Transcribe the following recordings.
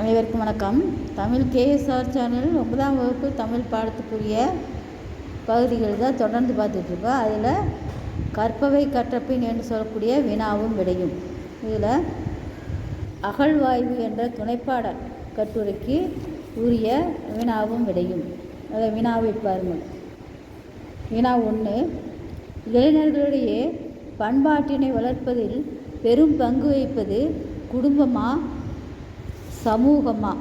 அனைவருக்கும் வணக்கம். Tamil KSR channel ஒன்பதாம் வகுப்பு தமிழ் பாடத்துக்குரிய பகுதிகள் தான் தொடர்ந்து பார்த்துட்ருக்கோம் அதில் கற்பவை கற்றப்பின் என்று சொல்லக்கூடிய வினாவும் விடையும். இதில் அகழ்வாய்வு என்ற துணைப்பாட கட்டுரைக்கு உரிய வினாவும் விடையும். அதை வினாவை பாருங்கள் வினா ஒன்று இளைஞர்களிடையே பண்பாட்டினை வளர்ப்பதில் பெரும் பங்கு வகிப்பது குடும்பமா சமூகமா?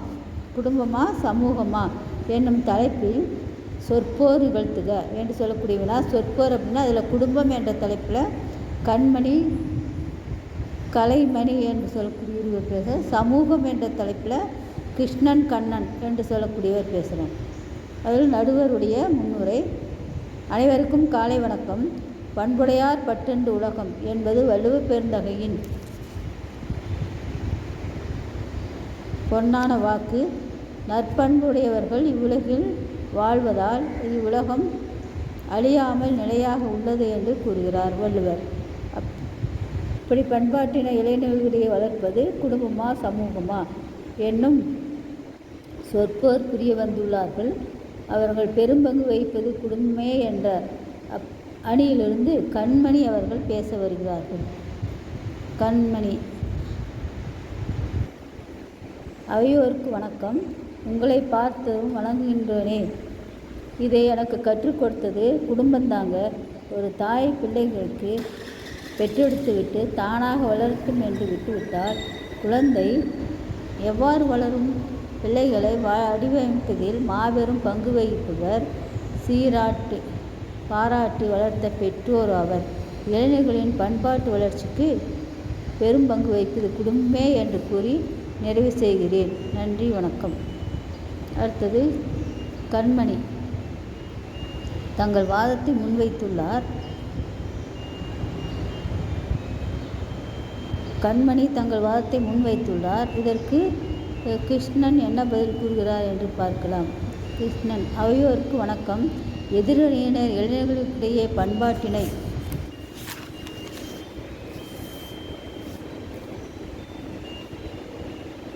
குடும்பமா சமூகமா? என்னும் தலைப்பில் சொற்போர் நிகழ்த்துக என்று சொல்லக்கூடிய வினா சொற்போர் அப்படின்னா அதில் குடும்பம் என்ற தலைப்பில் கண்மணி கலைமணி என்று சொல்லக்கூடிய இருவர் பேச சமூகம் என்ற தலைப்பில் கிருஷ்ணன் கண்ணன் என்று சொல்லக்கூடியவர் பேசுகிறார் அதில் நடுவருடைய முன்னுரை அனைவருக்கும் காலை வணக்கம். பண்புடையார் பட்டெண்டு உலகம் என்பது வள்ளுவ பெருந்தகையின் பொன்னான வாக்கு. நற்பண்புடையவர்கள் இவ்வுலகில் வாழ்வதால் இவ்வுலகம் அழியாமல் நிலையாக உள்ளது என்று கூறுகிறார் வள்ளுவர். அப் இப்படி பண்பாட்டின இளைஞர்களிடையே வளர்ப்பது குடும்பமா சமூகமா? என்னும் சொற்போர் புரிய வந்துள்ளார்கள். அவர்கள் பெரும்பங்கு வகிப்பது குடும்பமே என்ற அப் அணியிலிருந்து கண்மணி அவர்கள் பேச வருகிறார்கள். கண்மணி அவையோருக்கு வணக்கம். உங்களை பார்த்ததும் வணங்குகின்றேனே. இதை எனக்கு கற்றுக் கொடுத்தது குடும்பந்தாங்க ஒரு தாய் பிள்ளைகளுக்கு பெற்றெடுத்துவிட்டு தானாக வளர்க்கும் என்று விட்டுவிட்டால் குழந்தை எவ்வாறு வளரும்? பிள்ளைகளை வடிவமைப்பதில் மாபெரும் பங்கு வகிப்பவர் சீராட்டு பாராட்டி வளர்த்த பெற்றோர் அவர் இளைஞர்களின் பண்பாட்டு வளர்ச்சிக்கு பெரும் பங்கு வகிப்பது குடும்பமே என்று கூறி நிறைவு செய்கிறேன். நன்றி வணக்கம். அடுத்தது கண்மணி. தங்கள் வாதத்தை முன்வைத்துள்ளார். கண்மணி தங்கள் வாதத்தை முன்வைத்துள்ளார். இதற்கு கிருஷ்ணன் என்ன பதில் கூறுகிறார் என்று பார்க்கலாம். கிருஷ்ணன் அவையோருக்கு வணக்கம். எதிரணியினர் இளைஞர்களுக்கிடையே பண்பாட்டினை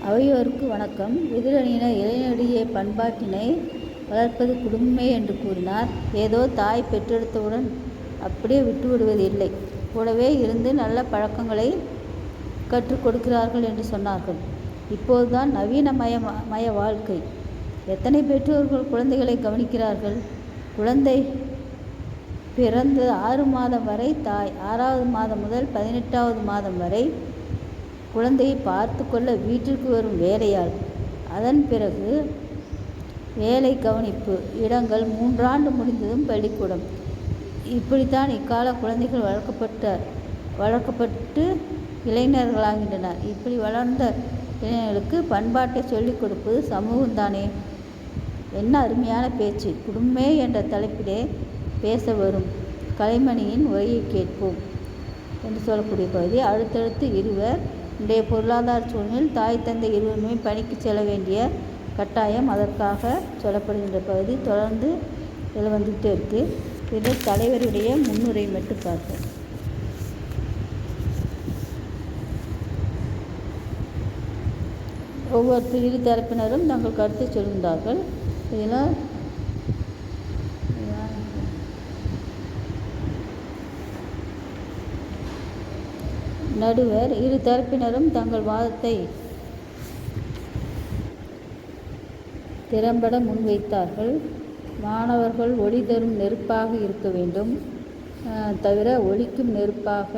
அவையோருக்கு வணக்கம். எதிரணியினர் இளைஞரிடையே பண்பாட்டினை வளர்ப்பது குடும்பமே என்று கூறினார். ஏதோ தாய் பெற்றெடுத்தவுடன் அப்படியே விட்டுவிடுவது இல்லை கூடவே இருந்து நல்ல பழக்கங்களை கற்றுக் கொடுக்கிறார்கள் என்று சொன்னார்கள். இப்போதுதான் நவீன மய மய வாழ்க்கை. எத்தனை பெற்றோர்கள் குழந்தைகளை கவனிக்கிறார்கள்? குழந்தை பிறந்த ஆறு மாதம் வரை தாய் ஆறாவது மாதம் முதல் பதினெட்டாவது மாதம் வரை குழந்தையை பார்த்து கொள்ள வீட்டிற்கு வரும் வேலையாள். அதன் பிறகு வேலை கவனிப்பு. இடங்கள் மூன்றாண்டு முடிந்ததும் பள்ளிக்கூடம். இப்படித்தான் இக்கால குழந்தைகள் வளர்க்கப்பட்ட வளர்க்கப்பட்டு இளைஞர்களாகின்றனர். இப்படி வளர்ந்த இளைஞர்களுக்கு பண்பாட்டை சொல்லிக் கொடுப்பது சமூகம்தானே? என்ன அருமையான பேச்சு. குடும்பமே என்ற தலைப்பிலே பேச வரும். கலைமணியின் உரையை கேட்போம். என்று சொல்லக்கூடிய பகுதி அடுத்தடுத்து இருவர் இன்றைய பொருளாதார சூழ்நிலையில் தாய் தந்தை இருவருமே பணிக்கு செல்ல வேண்டிய கட்டாயம் அதற்காக சொல்லப்படுகின்ற பகுதி தொடர்ந்து இதில் வந்துகிட்டே இருக்குது இதில் தலைவருடைய முன்னுரை மட்டும் பார்ப்போம். ஒவ்வொரு இரு தரப்பினரும் தங்கள் கருத்தை சொல்கின்றார்கள். இதில் நடுவர் இரு தரப்பினரும் தங்கள் வாதத்தை திறம்பட முன்வைத்தார்கள். மாணவர்கள் ஒளி தரும் நெருப்பாக இருக்க வேண்டும். தவிர ஒழிக்கும் நெருப்பாக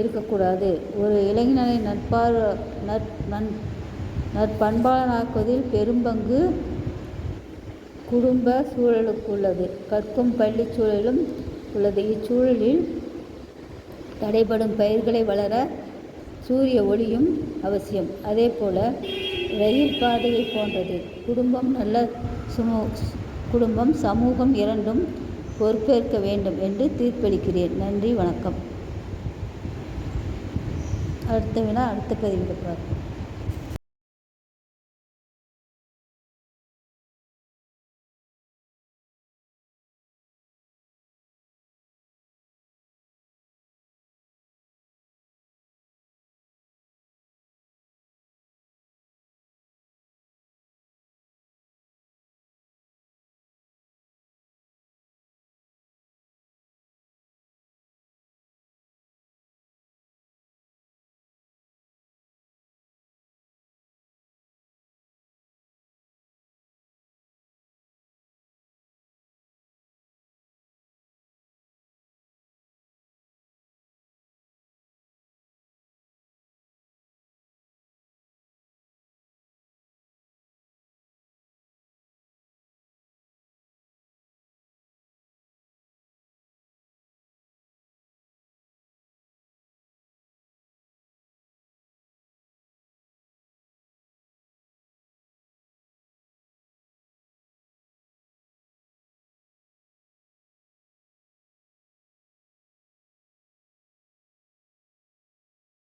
இருக்கக்கூடாது. ஒரு இளைஞனை நட்பார் நற் நன் நற்பண்பாளனாக்குவதில் பெரும்பங்கு குடும்ப சூழலுக்கு உள்ளது கற்கும் பள்ளி சூழலும் உள்ளது. இச்சூழலில் தடைபடும் பயிர்களை வளர சூரிய ஒளியும் அவசியம். அதே போல் ரயில் பாதையை போன்றது. குடும்பம் நல்ல சுமூ குடும்பம் சமூகம் இரண்டும் பொறுப்பேற்க வேண்டும் என்று தீர்ப்பளிக்கிறேன். நன்றி வணக்கம். அடுத்த வினா அடுத்த பதிவில் பார்ப்போம்.